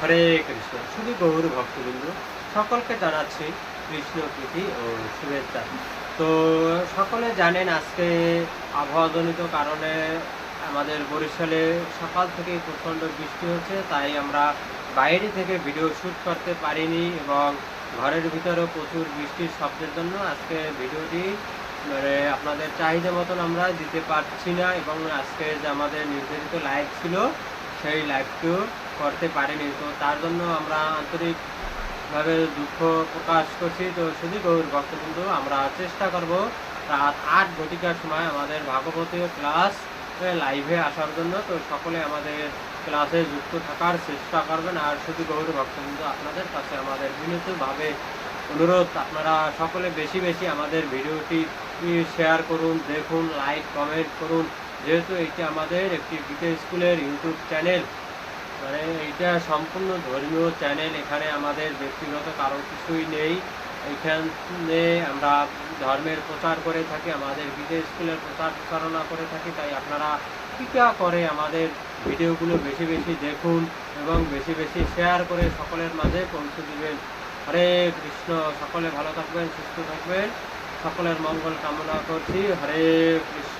হরে কৃষ্ণ। শুধু গৌর ভক্তবৃন্দ, সকলকে জানাচ্ছি কৃষ্ণ প্রীতি ও শুভেচ্ছা। তো সকলে জানেন আজকে আবহাওয়াজনিত কারণে আমাদের বরিশালে সকাল থেকে প্রচণ্ড বৃষ্টি হচ্ছে, তাই আমরা বাইরে থেকে ভিডিও শ্যুট করতে পারিনি এবং ঘরের ভিতরেও প্রচুর বৃষ্টির শব্দের জন্য আজকে ভিডিওটি মানে আপনাদের চাহিদা মতন আমরা দিতে পারছি না এবং আজকে যে আমাদের নির্ধারিত লাইভ ছিল, সেই লাইভটিও করতে পারেনি। তো তার জন্য আমরা আন্তরিকভাবে দুঃখ প্রকাশ করছি। তো শুধু গৌর ভক্তবৃন্দ, আমরা চেষ্টা করব রাত আট ঘটিকার সময় আমাদের ভাগবতীয় ক্লাস লাইভে আসার জন্য। তো সকলে আমাদের ক্লাসে যুক্ত থাকার চেষ্টা করবেন। আর শুধু গৌর ভক্তবৃন্দ, আপনাদের কাছে আমাদের বিনীতভাবে অনুরোধ, আপনারা সকলে বেশি বেশি আমাদের ভিডিওটি শেয়ার করুন, দেখুন লাইক কমেন্ট করুন। যেহেতু এটি আমাদের একটি বিকে স্কুলের ইউটিউব চ্যানেল মানে এইটা সম্পূর্ণ ধর্মীয় চ্যানেল এখানে আমাদের ব্যক্তিগত কারও কিছুই নেই। এখানে আমরা ধর্মের প্রচার করে থাকি, আমাদের বিদেশ স্কুলের প্রচার প্রচারণা করে থাকি, তাই আপনারা কৃপা করে আমাদের ভিডিওগুলো বেশি বেশি দেখুন এবং বেশি বেশি শেয়ার করে সকলের মাঝে পৌঁছে দিবেন। হরে কৃষ্ণ, সকলে ভালো থাকবেন, সুস্থ থাকবেন। সকলের মঙ্গল কামনা করছি। হরে কৃষ্ণ।